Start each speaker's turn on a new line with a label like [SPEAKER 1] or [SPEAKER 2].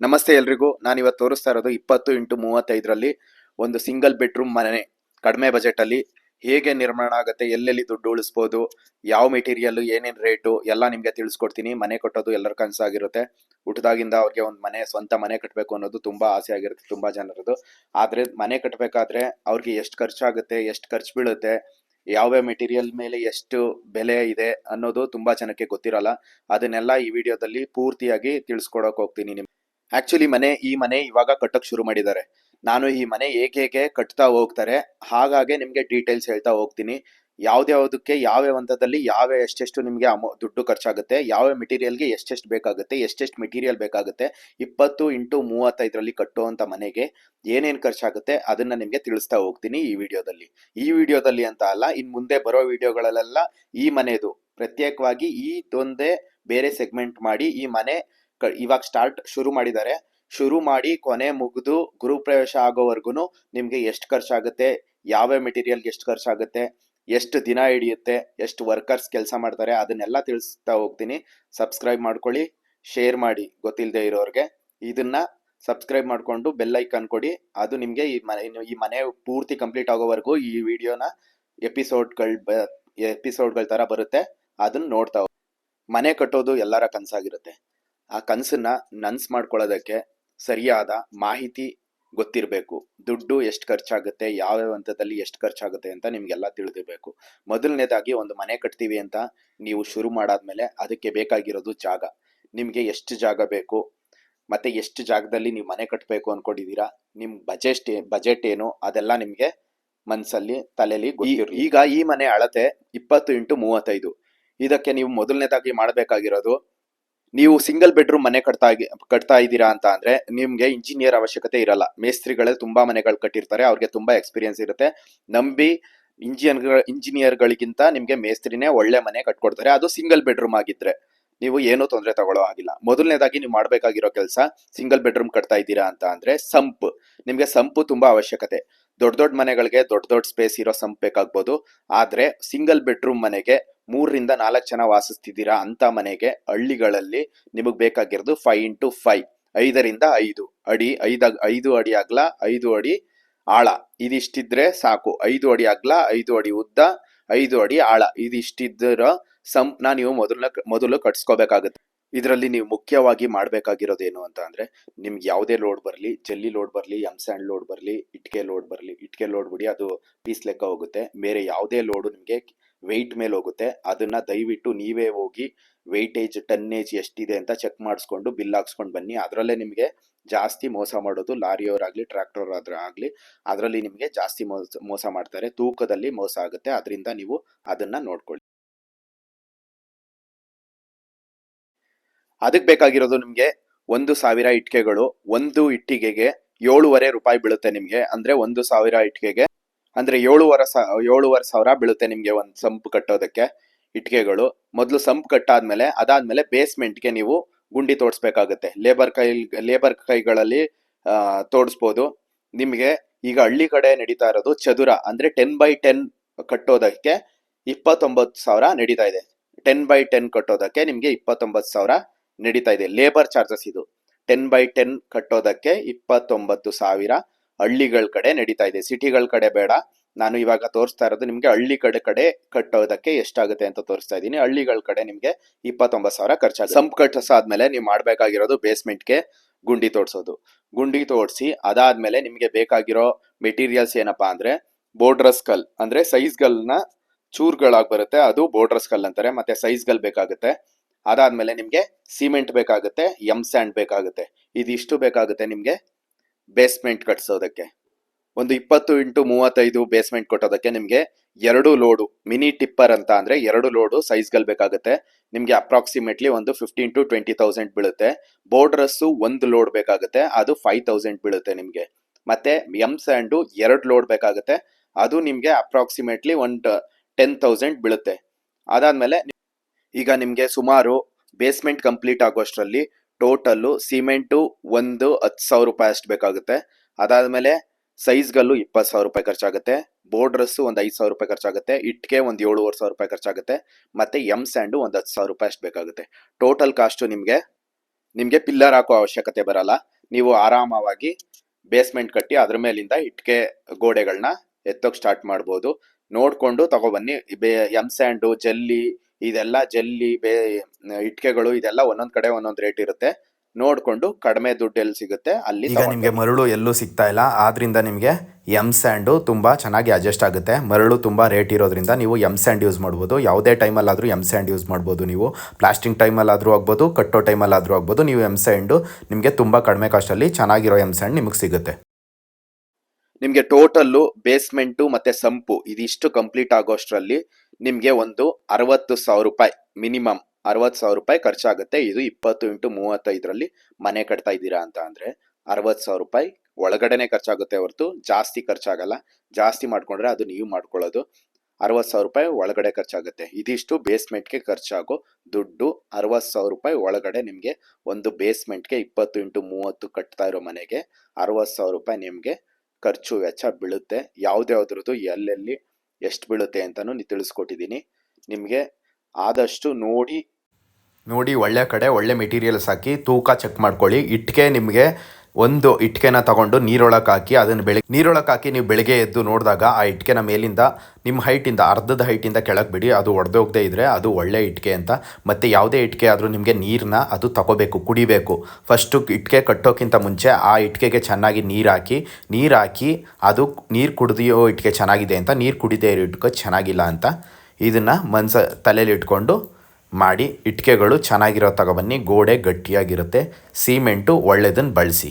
[SPEAKER 1] ನಮಸ್ತೆ ಎಲ್ರಿಗೂ. ನಾನು ಇವತ್ತು ತೋರಿಸ್ತಾ ಇರೋದು ಇಪ್ಪತ್ತು ಇಂಟು ಮೂವತ್ತೈದರಲ್ಲಿ ಒಂದು ಸಿಂಗಲ್ ಬೆಡ್ರೂಮ್ ಮನೆ. ಕಡಿಮೆ ಬಜೆಟಲ್ಲಿ ಹೇಗೆ ನಿರ್ಮಾಣ ಆಗುತ್ತೆ, ಎಲ್ಲೆಲ್ಲಿ ದುಡ್ಡು ಉಳಿಸ್ಬೋದು, ಯಾವ ಮೆಟೀರಿಯಲ್ ಏನೇನು ರೇಟು, ಎಲ್ಲ ನಿಮಗೆ ತಿಳಿಸ್ಕೊಡ್ತೀನಿ. ಮನೆ ಕಟ್ಟೋದು ಎಲ್ಲರ ಕನಸಾಗಿರುತ್ತೆ. ಹುಟ್ಟದಾಗಿಂದ ಅವ್ರಿಗೆ ಒಂದು ಮನೆ, ಸ್ವಂತ ಮನೆ ಕಟ್ಟಬೇಕು ಅನ್ನೋದು ತುಂಬ ಆಸೆ ಆಗಿರುತ್ತೆ ತುಂಬ ಜನರದು. ಆದರೆ ಮನೆ ಕಟ್ಟಬೇಕಾದ್ರೆ ಅವ್ರಿಗೆ ಎಷ್ಟು ಖರ್ಚಾಗುತ್ತೆ, ಎಷ್ಟು ಖರ್ಚು ಬೀಳುತ್ತೆ, ಯಾವ್ಯಾವ ಮೆಟೀರಿಯಲ್ ಮೇಲೆ ಎಷ್ಟು ಬೆಲೆ ಇದೆ ಅನ್ನೋದು ತುಂಬ ಜನಕ್ಕೆ ಗೊತ್ತಿರಲ್ಲ. ಅದನ್ನೆಲ್ಲ ಈ ವಿಡಿಯೋದಲ್ಲಿ ಪೂರ್ತಿಯಾಗಿ ತಿಳಿಸ್ಕೊಡೋಕೆ ಹೋಗ್ತೀನಿ ನಿಮ್ಗೆ. ಆಕ್ಚುಲಿ ಮನೆ, ಈ ಮನೆ ಇವಾಗ ಕಟ್ಟಕ್ ಶುರು ಮಾಡಿದ್ದಾರೆ. ನಾನು ಈ ಮನೆ ಏಕೆ ಕಟ್ತಾ ಹೋಗ್ತಾರೆ, ಹಾಗಾಗಿ ನಿಮ್ಗೆ ಡೀಟೇಲ್ಸ್ ಹೇಳ್ತಾ ಹೋಗ್ತೀನಿ. ಯಾವ್ದ್ಯಾವ್ದಕ್ಕೆ ಯಾವ್ಯಾವ ಹಂತದಲ್ಲಿ ಯಾವ ಎಷ್ಟೆಷ್ಟು ನಿಮಗೆ ಅಮೌ ದುಡ್ಡು ಖರ್ಚಾಗುತ್ತೆ, ಯಾವ ಮೆಟೀರಿಯಲ್ಗೆ ಎಷ್ಟೆಷ್ಟು ಬೇಕಾಗುತ್ತೆ, ಎಷ್ಟೆಷ್ಟು ಮೆಟೀರಿಯಲ್ ಬೇಕಾಗುತ್ತೆ, ಇಪ್ಪತ್ತು ಇಂಟು ಮೂವತ್ತೈದರಲ್ಲಿ ಕಟ್ಟುವಂಥ ಮನೆಗೆ ಏನೇನು ಖರ್ಚಾಗುತ್ತೆ ಅದನ್ನ ನಿಮಗೆ ತಿಳಿಸ್ತಾ ಹೋಗ್ತೀನಿ ಈ ವಿಡಿಯೋದಲ್ಲಿ. ಈ ವಿಡಿಯೋದಲ್ಲಿ ಅಂತ ಅಲ್ಲ ಇನ್ನು ಮುಂದೆ ಬರೋ ವಿಡಿಯೋಗಳಲ್ಲೆಲ್ಲ ಈ ಮನೆದು. ಪ್ರತ್ಯೇಕವಾಗಿ ಈ ತೊಂದೆ ಬೇರೆ ಸೆಗ್ಮೆಂಟ್ ಮಾಡಿ ಈ ಮನೆ ಇವಾಗ ಸ್ಟಾರ್ಟ್ ಶುರು ಮಾಡಿದ್ದಾರೆ. ಶುರು ಮಾಡಿ ಕೊನೆ ಮುಗಿದು ಗೃಹಪ್ರವೇಶ ಆಗೋವರೆಗೂ ನಿಮಗೆ ಎಷ್ಟು ಖರ್ಚಾಗುತ್ತೆ ಯಾವ ಮೆಟೀರಿಯಲ್ಗೆ ಎಷ್ಟು ಖರ್ಚಾಗುತ್ತೆ, ಎಷ್ಟು ದಿನ ಹಿಡಿಯುತ್ತೆ, ಎಷ್ಟು ವರ್ಕರ್ಸ್ ಕೆಲಸ ಮಾಡ್ತಾರೆ ಅದನ್ನೆಲ್ಲ ತಿಳಿಸ್ತಾ ಹೋಗ್ತೀನಿ. ಸಬ್ಸ್ಕ್ರೈಬ್ ಮಾಡ್ಕೊಳ್ಳಿ ಶೇರ್ ಮಾಡಿ ಗೊತ್ತಿಲ್ಲದೆ ಇರೋರಿಗೆ. ಇದನ್ನ ಸಬ್ಸ್ಕ್ರೈಬ್ ಮಾಡಿಕೊಂಡು ಬೆಲ್ ಐಕಾನ್ ಕೊಡಿ. ಅದು ನಿಮಗೆ ಈ ಮನೆ ಈ ಮನೆ ಪೂರ್ತಿ ಕಂಪ್ಲೀಟ್ ಆಗೋವರೆಗೂ ಈ ವಿಡಿಯೋನ ಎಪಿಸೋಡ್ಗಳು ಎಪಿಸೋಡ್ಗಳ ತರ ಬರುತ್ತೆ. ಅದನ್ನ ನೋಡ್ತಾ. ಮನೆ ಕಟ್ಟೋದು ಎಲ್ಲರ ಕನಸಾಗಿರುತ್ತೆ. ಆ ಕನಸನ್ನ ನನ್ಸ್ ಮಾಡ್ಕೊಳ್ಳೋದಕ್ಕೆ ಸರಿಯಾದ ಮಾಹಿತಿ ಗೊತ್ತಿರಬೇಕು. ದುಡ್ಡು ಎಷ್ಟು ಖರ್ಚಾಗುತ್ತೆ ಯಾವ್ಯಾವ ಹಂತದಲ್ಲಿ ಎಷ್ಟು ಖರ್ಚಾಗುತ್ತೆ ಅಂತ ನಿಮಗೆಲ್ಲ ತಿಳಿದಿರ್ಬೇಕು. ಮೊದಲನೇದಾಗಿ ಒಂದು ಮನೆ ಕಟ್ತೀವಿ ಅಂತ ನೀವು ಶುರು ಮಾಡಾದ್ಮೇಲೆ ಅದಕ್ಕೆ ಬೇಕಾಗಿರೋದು ಜಾಗ. ನಿಮಗೆ ಎಷ್ಟು ಜಾಗ ಬೇಕು ಮತ್ತೆ ಎಷ್ಟು ಜಾಗದಲ್ಲಿ ನೀವು ಮನೆ ಕಟ್ಟಬೇಕು ಅನ್ಕೊಂಡಿದ್ದೀರಾ ನಿಮ್ಮ ಬಜೆಟ್ ಬಜೆಟ್ ಏನು ಅದೆಲ್ಲ ನಿಮಗೆ ಮನಸ್ಸಲ್ಲಿ ತಲೆಯಲ್ಲಿ ಗೊತ್ತಿರ್ಲಿ. ಈಗ ಈ ಮನೆ ಅಳತೆ ಇಪ್ಪತ್ತು ಇಂಟು ಮೂವತ್ತೈದು. ಇದಕ್ಕೆ ನೀವು ಮೊದಲನೇದಾಗಿ ಮಾಡಬೇಕಾಗಿರೋದು ನೀವು ಸಿಂಗಲ್ ಬೆಡ್ರೂಮ್ ಮನೆ ಕಟ್ತಾ ಕಟ್ತಾ ಇದ್ದೀರಾ ಅಂತ ಅಂದ್ರೆ ನಿಮ್ಗೆ ಇಂಜಿನಿಯರ್ ಅವಶ್ಯಕತೆ ಇರಲ್ಲ. ಮೇಸ್ತ್ರಿಗಳೇ ತುಂಬಾ ಮನೆಗಳು ಕಟ್ಟಿರ್ತಾರೆ, ಅವ್ರಿಗೆ ತುಂಬಾ ಎಕ್ಸ್ಪೀರಿಯನ್ಸ್ ಇರುತ್ತೆ. ನಂಬಿ ಇಂಜಿನಿಯರ್ ಇಂಜಿನಿಯರ್ಗಳಿಗಿಂತ ನಿಮ್ಗೆ ಮೇಸ್ತ್ರಿನೇ ಒಳ್ಳೆ ಮನೆ ಕಟ್ಕೊಡ್ತಾರೆ. ಅದು ಸಿಂಗಲ್ ಬೆಡ್ರೂಮ್ ಆಗಿದ್ರೆ ನೀವು ಏನೂ ತೊಂದರೆ ತಗೊಳ್ಳೋ ಆಗಿಲ್ಲ ಮೊದಲನೇದಾಗಿ ನೀವು ಮಾಡಬೇಕಾಗಿರೋ ಕೆಲಸ ಸಿಂಗಲ್ ಬೆಡ್ರೂಮ್ ಕಟ್ತಾ ಇದ್ದೀರಾ ಅಂತ ಅಂದ್ರೆ ಸಂಪ್. ನಿಮ್ಗೆ ಸಂಪು ತುಂಬಾ ಅವಶ್ಯಕತೆ. ದೊಡ್ಡ ದೊಡ್ಡ ಮನೆಗಳಿಗೆ ದೊಡ್ಡ ದೊಡ್ಡ ಸ್ಪೇಸ್ ಇರೋ ಸಂಪ್ ಬೇಕಾಗ್ಬೋದು. ಆದ್ರೆ ಸಿಂಗಲ್ ಬೆಡ್ರೂಮ್ ಮನೆಗೆ ಮೂರರಿಂದ ನಾಲ್ಕು ಜನ ವಾಸಿಸ್ತಿದ್ದೀರಾ ಅಂತ ಮನೆಗೆ ಹಳ್ಳಿಗಳಲ್ಲಿ ನಿಮಗೆ ಬೇಕಾಗಿರೋದು ಫೈವ್ ಇಂಟು ಫೈವ್ ಐದರಿಂದ ಐದು ಅಡಿ, ಐದ, ಐದು ಅಡಿ ಅಗಲ, ಐದು ಅಡಿ ಆಳ. ಇದಿಷ್ಟಿದ್ರೆ ಸಾಕು. ಐದು ಅಡಿ ಅಗಲ, ಐದು ಅಡಿ ಉದ್ದ, ಐದು ಅಡಿ ಆಳ. ಇದಿಷ್ಟಿದ್ರ ಸಂಪ್ನ ನೀವು ಮೊದಲ ಮೊದಲು ಕಟ್ಸ್ಕೋಬೇಕಾಗುತ್ತೆ. ಇದರಲ್ಲಿ ನೀವು ಮುಖ್ಯವಾಗಿ ಮಾಡಬೇಕಾಗಿರೋದೇನು ಅಂತ ಅಂದರೆ, ನಿಮ್ಗೆ ಯಾವುದೇ ಲೋಡ್ ಬರಲಿ, ಜಲ್ಲಿ ಲೋಡ್ ಬರಲಿ ಸ್ಯಾಂಡ್ ಲೋಡ್ ಬರಲಿ, ಇಟ್ಕೆ ಲೋಡ್ ಬರಲಿ, ಇಟ್ಕೆ ಲೋಡ್ ಬಿಡಿ, ಅದು ಪೀಸ್ ಲೆಕ್ಕ ಹೋಗುತ್ತೆ. ಬೇರೆ ಯಾವುದೇ ಲೋಡು ನಿಮಗೆ ವೆಯ್ಟ್ ಮೇಲೆ ಹೋಗುತ್ತೆ. ಅದನ್ನ ದಯವಿಟ್ಟು ನೀವೇ ಹೋಗಿ ವೆಯ್ಟೇಜ್ ಟನ್ನೇಜ್ ಎಷ್ಟಿದೆ ಅಂತ ಚೆಕ್ ಮಾಡಿಸ್ಕೊಂಡು ಬಿಲ್ ಹಾಕ್ಸ್ಕೊಂಡು ಬನ್ನಿ. ಅದರಲ್ಲೇ ನಿಮಗೆ ಜಾಸ್ತಿ ಮೋಸ ಮಾಡೋದು ಲಾರಿಯವರಾಗಲಿ ಟ್ರ್ಯಾಕ್ಟರ್ ಆಗಲಿ, ಅದರಲ್ಲಿ ನಿಮಗೆ ಜಾಸ್ತಿ ಮೋಸ ಮೋಸ ಮಾಡ್ತಾರೆ. ತೂಕದಲ್ಲಿ ಮೋಸ ಆಗುತ್ತೆ. ಅದರಿಂದ ನೀವು ಅದನ್ನು ನೋಡ್ಕೊಳ್ಳಿ. ಅದಕ್ಕೆ ಬೇಕಾಗಿರೋದು ನಿಮಗೆ ಒಂದು ಸಾವಿರ ಇಟ್ಟಿಗೆಗಳು. ಒಂದು ಇಟ್ಟಿಗೆಗೆ ಏಳುವರೆ ರೂಪಾಯಿ ಬೀಳುತ್ತೆ ನಿಮಗೆ. ಅಂದರೆ ಒಂದು ಸಾವಿರ ಇಟ್ಟಿಗೆಗೆ ಅಂದ್ರೆ ಏಳುವರೆ ಸಾ, ಏಳುವರೆ ಸಾವಿರ ಬೀಳುತ್ತೆ ನಿಮ್ಗೆ ಒಂದು ಸಂಪ್ ಕಟ್ಟೋದಕ್ಕೆ ಇಟ್ಟಿಗೆಗಳು ಮೊದಲು ಸಂಪ್ ಕಟ್ಟಾದ್ಮೇಲೆ, ಅದಾದ್ಮೇಲೆ ಬೇಸ್ಮೆಂಟ್ಗೆ ನೀವು ಗುಂಡಿ ತೋಡಿಸ್ಬೇಕಾಗುತ್ತೆ ಲೇಬರ್ ಕೈ ಲೇಬರ್ ಕೈಗಳಲ್ಲಿ ತೋಡಿಸ್ಬೋದು ನಿಮಗೆ ಈಗ ಹಳ್ಳಿ ಕಡೆ ನಡೀತಾ ಇರೋದು ಚದುರ, ಅಂದ್ರೆ ಟೆನ್ ಬೈ ಟೆನ್ ಕಟ್ಟೋದಕ್ಕೆ ಇಪ್ಪತ್ತೊಂಬತ್ತು ಸಾವಿರ ನಡೀತಾ ಇದೆ. ಟೆನ್ ಬೈ ಟೆನ್ ಕಟ್ಟೋದಕ್ಕೆ ನಿಮಗೆ ಇಪ್ಪತ್ತೊಂಬತ್ತು ಸಾವಿರ ನಡೀತಾ ಇದೆ. ಲೇಬರ್ ಚಾರ್ಜಸ್ ಇದು. ಟೆನ್ ಬೈ ಟೆನ್ ಕಟ್ಟೋದಕ್ಕೆ ಇಪ್ಪತ್ತೊಂಬತ್ತು ಸಾವಿರ ಹಳ್ಳಿಗಳ ಕಡೆ ನಡೀತಾ ಇದೆ. ಸಿಟಿಗಳ ಕಡೆ ಬೇಡ. ನಾನು ಇವಾಗ ತೋರಿಸ್ತಾ ಇರೋದು ನಿಮಗೆ ಹಳ್ಳಿ ಕಡೆ ಕಡೆ ಕಟ್ಟೋದಕ್ಕೆ ಎಷ್ಟಾಗುತ್ತೆ ಅಂತ ತೋರಿಸ್ತಾ ಇದ್ದೀನಿ. ಹಳ್ಳಿಗಳ ಕಡೆ ನಿಮಗೆ ಇಪ್ಪತ್ತೊಂಬತ್ತು ಸಾವಿರ ಖರ್ಚಾಗುತ್ತೆ. ಸಂಪ್ ಕಟ್ಟಿಸಾದ್ಮೇಲೆ ನೀವು ಮಾಡಬೇಕಾಗಿರೋದು ಬೇಸ್ಮೆಂಟ್ಗೆ ಗುಂಡಿ ತೋಡ್ಸೋದು ಗುಂಡಿ ತೋಡ್ಸಿ ಅದಾದ್ಮೇಲೆ ನಿಮಗೆ ಬೇಕಾಗಿರೋ ಮೆಟೀರಿಯಲ್ಸ್ ಏನಪ್ಪಾ ಅಂದ್ರೆ ಬೋರ್ಡ್ರಸ್ ಕಲ್ ಅಂದ್ರೆ ಸೈಜ್ಗಳನ್ನ ಚೂರ್ಗಳಾಗಿ ಬರುತ್ತೆ. ಅದು ಬೋರ್ಡ್ರಸ್ ಕಲ್ ಅಂತಾರೆ. ಮತ್ತೆ ಸೈಜ್ಗಳು ಬೇಕಾಗುತ್ತೆ. ಅದಾದ್ಮೇಲೆ ನಿಮಗೆ ಸಿಮೆಂಟ್ ಬೇಕಾಗುತ್ತೆ. ಎಂ ಸ್ಯಾಂಡ್ ಬೇಕಾಗುತ್ತೆ. ಇದಿಷ್ಟು ಬೇಕಾಗುತ್ತೆ ನಿಮ್ಗೆ ಬೇಸ್ಮೆಂಟ್ ಕಟ್ಸೋದಕ್ಕೆ. ಒಂದು ಇಪ್ಪತ್ತು ಇಂಟು ಮೂವತ್ತೈದು ಬೇಸ್ಮೆಂಟ್ ಕೊಟ್ಟೋದಕ್ಕೆ ನಿಮಗೆ ಎರಡು ಲೋಡು ಮಿನಿ ಟಿಪ್ಪರ್ ಅಂತ ಅಂದರೆ ಎರಡು ಲೋಡು ಸೈಜ್ಗಳು ಬೇಕಾಗುತ್ತೆ. ನಿಮಗೆ ಅಪ್ರಾಕ್ಸಿಮೇಟ್ಲಿ ಒಂದು ಫಿಫ್ಟೀನ್ ಟು ಟ್ವೆಂಟಿ ತೌಸಂಡ್ ಬೀಳುತ್ತೆ. ಬೋರ್ಡ್ರಸ್ಸು ಒಂದು ಲೋಡ್ ಬೇಕಾಗುತ್ತೆ, ಅದು ಫೈವ್ ತೌಸಂಡ್ ಬೀಳುತ್ತೆ ನಿಮಗೆ. ಮತ್ತು ಎಂ ಸ್ಯಾಂಡು ಎರಡು ಲೋಡ್ ಬೇಕಾಗುತ್ತೆ, ಅದು ನಿಮಗೆ ಅಪ್ರಾಕ್ಸಿಮೇಟ್ಲಿ ಒಂದು ಟೆನ್ ತೌಸಂಡ್ ಬೀಳುತ್ತೆ. ಅದಾದಮೇಲೆ, ಈಗ ನಿಮಗೆ ಸುಮಾರು ಬೇಸ್ಮೆಂಟ್ ಕಂಪ್ಲೀಟ್ ಆಗೋಷ್ಟರಲ್ಲಿ ಟೋಟಲ್ಲು ಸಿಮೆಂಟು ಒಂದು ಹತ್ತು ಸಾವಿರ ರೂಪಾಯಿ ಅಷ್ಟು ಬೇಕಾಗುತ್ತೆ. ಅದಾದಮೇಲೆ ಸೈಜ್ಗಲ್ಲು ಇಪ್ಪತ್ತು ಸಾವಿರ ರೂಪಾಯಿ ಖರ್ಚಾಗುತ್ತೆ. ಬೋರ್ಡ್ರಸ್ಸು ಒಂದು ಐದು ಸಾವಿರ ರೂಪಾಯಿ ಖರ್ಚಾಗುತ್ತೆ. ಇಟ್ಟಿಗೆ ಒಂದು ಏಳುವರೆ ಸಾವಿರ ರೂಪಾಯಿ ಖರ್ಚಾಗುತ್ತೆ. ಮತ್ತು ಎಂ ಸ್ಯಾಂಡು ಒಂದು ಹತ್ತು ಸಾವಿರ ರೂಪಾಯಿ ಅಷ್ಟು ಬೇಕಾಗುತ್ತೆ. ಟೋಟಲ್ ಕಾಸ್ಟು ನಿಮಗೆ ನಿಮಗೆ ಪಿಲ್ಲರ್ ಹಾಕೋ ಅವಶ್ಯಕತೆ ಬರಲ್ಲ. ನೀವು ಆರಾಮವಾಗಿ ಬೇಸ್ಮೆಂಟ್ ಕಟ್ಟಿ ಅದ್ರ ಮೇಲಿಂದ ಇಟ್ಕೆ ಗೋಡೆಗಳನ್ನ ಎತ್ತೋಕೆ ಸ್ಟಾರ್ಟ್ ಮಾಡ್ಬೋದು. ನೋಡಿಕೊಂಡು ತಗೊಬನ್ನಿ. ಬೇ, ಎಂ ಸ್ಯಾಂಡು, ಜಲ್ಲಿ ಇದೆಲ್ಲ ಜಲ್ಲಿ ಬೇ ಇಟ್ಕೆಗಳು ಇದೆಲ್ಲ ಒಂದೊಂದ್ ಕಡೆ ಒಂದೊಂದ್ ರೇಟ್ ಇರುತ್ತೆ. ನೋಡ್ಕೊಂಡು ಕಡಿಮೆ ದುಡ್ಡು ಎಲ್ಲಿ ಸಿಗುತ್ತೆ. ಅಲ್ಲಿ
[SPEAKER 2] ಈಗ ನಿಮಗೆ ಮರಳು ಎಲ್ಲೂ ಸಿಗ್ತಾ ಇಲ್ಲ. ಆದ್ರಿಂದ ನಿಮಗೆ ಎಂ ಸ್ಯಾಂಡು ತುಂಬ ಚೆನ್ನಾಗಿ ಅಡ್ಜಸ್ಟ್ ಆಗುತ್ತೆ. ಮರಳು ತುಂಬ ರೇಟ್ ಇರೋದ್ರಿಂದ ನೀವು ಎಂ ಸ್ಯಾಂಡ್ ಯೂಸ್ ಮಾಡ್ಬೋದು. ಯಾವುದೇ ಟೈಮಲ್ಲಾದರೂ ಎಂ ಸ್ಯಾಂಡ್ ಯೂಸ್ ಮಾಡ್ಬೋದು ನೀವು. ಪ್ಲಾಸ್ಟಿಂಗ್ ಟೈಮಲ್ಲಾದರೂ ಆಗ್ಬೋದು ಕಟ್ಟೋ ಟೈಮಲ್ಲಾದರೂ ಆಗ್ಬೋದು. ನೀವು ಎಂ ಸ್ಯಾಂಡು ನಿಮಗೆ ತುಂಬ ಕಡಿಮೆ ಕಾಸ್ಟಲ್ಲಿ ಚೆನ್ನಾಗಿರೋ ಎಂ ಸ್ಯಾಂಡ್ ನಿಮಗೆ ಸಿಗುತ್ತೆ.
[SPEAKER 1] ನಿಮ್ಗೆ ಟೋಟಲ್ಲು ಬೇಸ್ಮೆಂಟು ಮತ್ತೆ ಸಂಪು ಇದಿಷ್ಟು ಕಂಪ್ಲೀಟ್ ಆಗೋಷ್ಟರಲ್ಲಿ ನಿಮಗೆ ಒಂದು ಅರವತ್ತು ಸಾವಿರ ರೂಪಾಯಿ, ಮಿನಿಮಮ್ ಅರವತ್ತು ಸಾವಿರ ರೂಪಾಯಿ ಖರ್ಚಾಗುತ್ತೆ. ಇದು ಇಪ್ಪತ್ತು ಇಂಟು ಮೂವತ್ತೈದರಲ್ಲಿ ಮನೆ ಕಟ್ತಾ ಇದ್ದೀರಾ ಅಂತ ಅಂದರೆ ಅರವತ್ತು ಸಾವಿರ ರೂಪಾಯಿ ಒಳಗಡೆನೆ ಖರ್ಚಾಗುತ್ತೆ ಹೊರತು, ಜಾಸ್ತಿ ಖರ್ಚಾಗಲ್ಲ. ಜಾಸ್ತಿ ಮಾಡ್ಕೊಂಡ್ರೆ ಅದು ನೀವು ಮಾಡ್ಕೊಳ್ಳೋದು. ಅರವತ್ತು ಸಾವಿರ ರೂಪಾಯಿ ಒಳಗಡೆ ಖರ್ಚಾಗುತ್ತೆ. ಇದಿಷ್ಟು ಬೇಸ್ಮೆಂಟ್ಗೆ ಖರ್ಚಾಗೋ ದುಡ್ಡು ಅರವತ್ತು ಸಾವಿರ ರೂಪಾಯಿ ಒಳಗಡೆ ನಿಮಗೆ ಒಂದು ಬೇಸ್ಮೆಂಟ್ಗೆ ಇಪ್ಪತ್ತು ಇಂಟು ಮೂವತ್ತು ಕಟ್ತಾ ಇರೋ ಮನೆಗೆ ಅರವತ್ತು ಸಾವಿರ ರೂಪಾಯಿ ನಿಮಗೆ ಖರ್ಚು ವೆಚ್ಚ ಬೀಳುತ್ತೆ. ಯಾವ್ದ್ಯಾವ್ದ್ರದ್ದು ಎಲ್ಲೆಲ್ಲಿ ಎಷ್ಟು ಬೀಳುತ್ತೆ ಅಂತಲೂ ನೀವು ತಿಳಿಸ್ಕೊಟ್ಟಿದ್ದೀನಿ ನಿಮಗೆ ಆದಷ್ಟು ನೋಡಿ
[SPEAKER 2] ನೋಡಿ ಒಳ್ಳೆ ಕಡೆ ಒಳ್ಳೆ ಮೆಟೀರಿಯಲ್ಸ್ ಹಾಕಿ ತೂಕ ಚೆಕ್ ಮಾಡ್ಕೊಳ್ಳಿ. ಇಟ್ಟಿಗೆ ನಿಮಗೆ ಒಂದು ಇಟ್ಕೆನ ತಗೊಂಡು ನೀರೊಳಗೆ ಹಾಕಿ ಅದನ್ನು ಬೆಳಗ್ಗೆ ನೀರೊಳಗೆ ಹಾಕಿ ನೀವು ಬೆಳಗ್ಗೆ ಎದ್ದು ನೋಡಿದಾಗ ಆ ಇಟ್ಕೆನ ಮೇಲಿಂದ ನಿಮ್ಮ ಹೈಟಿಂದ, ಅರ್ಧದ ಹೈಟಿಂದ ಕೆಳಗೆ ಬಿಡಿ, ಅದು ಒಡೆದೋಗದೆ ಇದ್ದರೆ ಅದು ಒಳ್ಳೆ ಇಟ್ಕೆ ಅಂತ. ಮತ್ತು ಯಾವುದೇ ಇಟ್ಕೆ ಆದರೂ ನಿಮಗೆ ನೀರನ್ನ ಅದು ತಗೋಬೇಕು ಕುಡಿಬೇಕು. ಫಸ್ಟು ಇಟ್ಕೆ ಕಟ್ಟೋಕ್ಕಿಂತ ಮುಂಚೆ ಆ ಇಟ್ಕೆಗೆ ಚೆನ್ನಾಗಿ ನೀರು ಹಾಕಿ ನೀರು ಹಾಕಿ ಅದು ನೀರು ಕುಡಿದಿಯೋ ಇಟ್ಕೆ ಚೆನ್ನಾಗಿದೆ ಅಂತ, ನೀರು ಕುಡಿದೇ ಇರೋ ಇಟ್ಕೆ ಚೆನ್ನಾಗಿಲ್ಲ ಅಂತ ಇದನ್ನು ಮನ್ಸ ತಲೆಯಲ್ಲಿ ಇಟ್ಕೊಂಡು ಮಾಡಿ ಇಟ್ಕೆಗಳು ಚೆನ್ನಾಗಿರೋ ತಗೊಬನ್ನಿ ಗೋಡೆ ಗಟ್ಟಿಯಾಗಿರುತ್ತೆ, ಸಿಮೆಂಟು ಒಳ್ಳೆಯದನ್ನು ಬಳಸಿ.